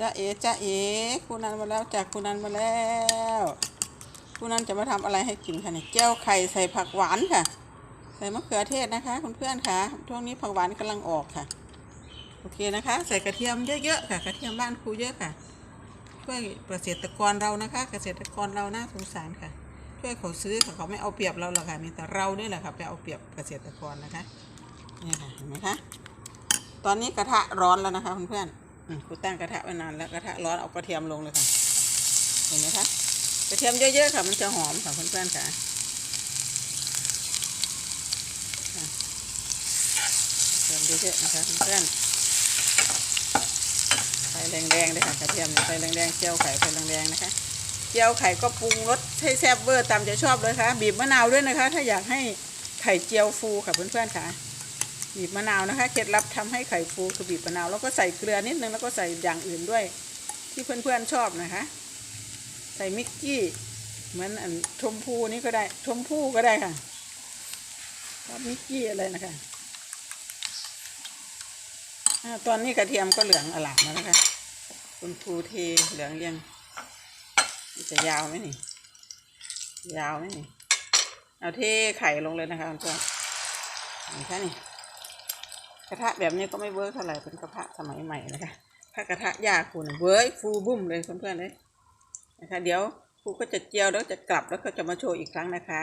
จ้าเอ๋จ้าเอ๋คุณนันมาแล้วจากคุณนันมาแล้วคุณนันจะมาทำอะไรให้กินคะเนี่ยแก้วไข่ใส่ผักหวานค่ะ ใส่มะเขือเทศนะคะคุณเพื่อนค่ะช่วงนี้ผักหวานกำลังออกค่ะ โอเคนะคะ ใส่กระเทียมเยอะๆค่ะ กระเทียมบ้านครูเยอะค่ะ ช่วยเกษตรกรเรานะคะ เกษตรกรเราน่าสงสารค่ะ ช่วยเขาซื้อค่ะเขาไม่เอาเปรียบเราหรอกค่ะมีแต่เราเนี่ยแหละค่ะไปเอาเปรียบเกษตรกรนะคะนี่ค่ะเห็นไหมคะตอนนี้กระทะร้อนแล้วนะคะเพื่อนๆ ครูตั้งกระทะไว้นานแล้วกระทะร้อนเอากระเทียมลงเลยค่ะ เห็นไหมคะ กระเทียมเยอะๆค่ะ มันจะหอมค่ะเพื่อนๆค่ะกระเทียมเยอะๆนะคะเพื่อนๆไฟแดงๆเลยค่ะกระเทียมเนี่ยไฟแดงๆเจียวไข่ไฟแดงๆนะคะเจียวไข่ก็ปรุงรสให้แซ่บเบอร์ตามใจชอบเลยค่ะ บีบมะนาวด้วยนะคะ ถ้าอยากให้ไข่เจียวฟูค่ะเพื่อนๆค่ะ บีบมะนาวนะคะ เคล็ดลับทำให้ไข่ฟูคือบีบมะนาว แล้วก็ใส่เกลือนิดนึงแล้วก็ใส่อย่างอื่นด้วย ที่เพื่อนๆชอบนะคะ ใส่มิกกี้เหมือนอันชมพูนี่ก็ได้ชมพูก็ได้ค่ะชอบมิกกี้อะไรนะคะตอนนี้กระเทียมก็เหลืองอลามแล้วนะคะคุณครูเทเหลืองเรียงมันจะยาวไหมนี่ ยาวไหมนี่ เอาเทไข่ลงเลยนะคะเพื่อนๆนี่ค่นี่ก ระทะแบบนี้ก็ไม่เวิร์กเท่าไหร่เป็นกระทะสมัยใหม่นะคะถ้ากระทะยาคุณเวิร์กฟูบุ้มเลยเพื่อนๆเลยนะคะ เดี๋ยวครูก็จะเจียวแล้วจะกลับแล้วก็จะมาโชว์อีกครั้งนะคะ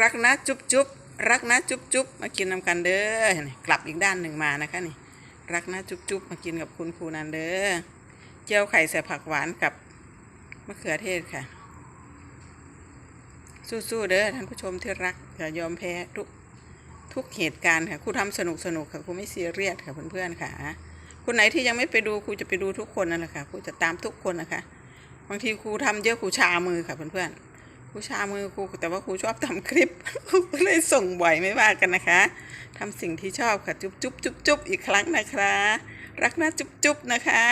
รักนะจุ๊บจุ๊บรักนะจุ๊บจุ๊บมากินนำกันเด้อนี่กลับอีกด้านหนึ่งมานะคะนี่ รักนะจุ๊บจุ๊บมากินกับคุณครูนันเด้อเจียวไข่ใส่ผักหวานกับมะเขือเทศค่ะ สู้ๆเด้อท่านผู้ชมที่รักอย่ายอมแพ้ทุกทุกเหตุการณ์ค่ะครูทำสนุกสนุกค่ะครูไม่ซีเรียสค่ะเพื่อนๆค่ะคนไหนที่ยังไม่ไปดูครูจะไปดูทุกคนนั่นแหละค่ะครูจะตามทุกคนนะคะ บางทีครูทำเยอะครูชามือค่ะเพื่อนๆ ครูชามือครูแต่ว่าครูชอบทำคลิปครูก็เลยส่งบ่อยไม่ว่ากันนะคะทำสิ่งที่ชอบค่ะจุ๊บจุ๊บจุ๊บจุ๊บอีกครั้งนะคะ รักนะจุ๊บจุ๊บนะคะ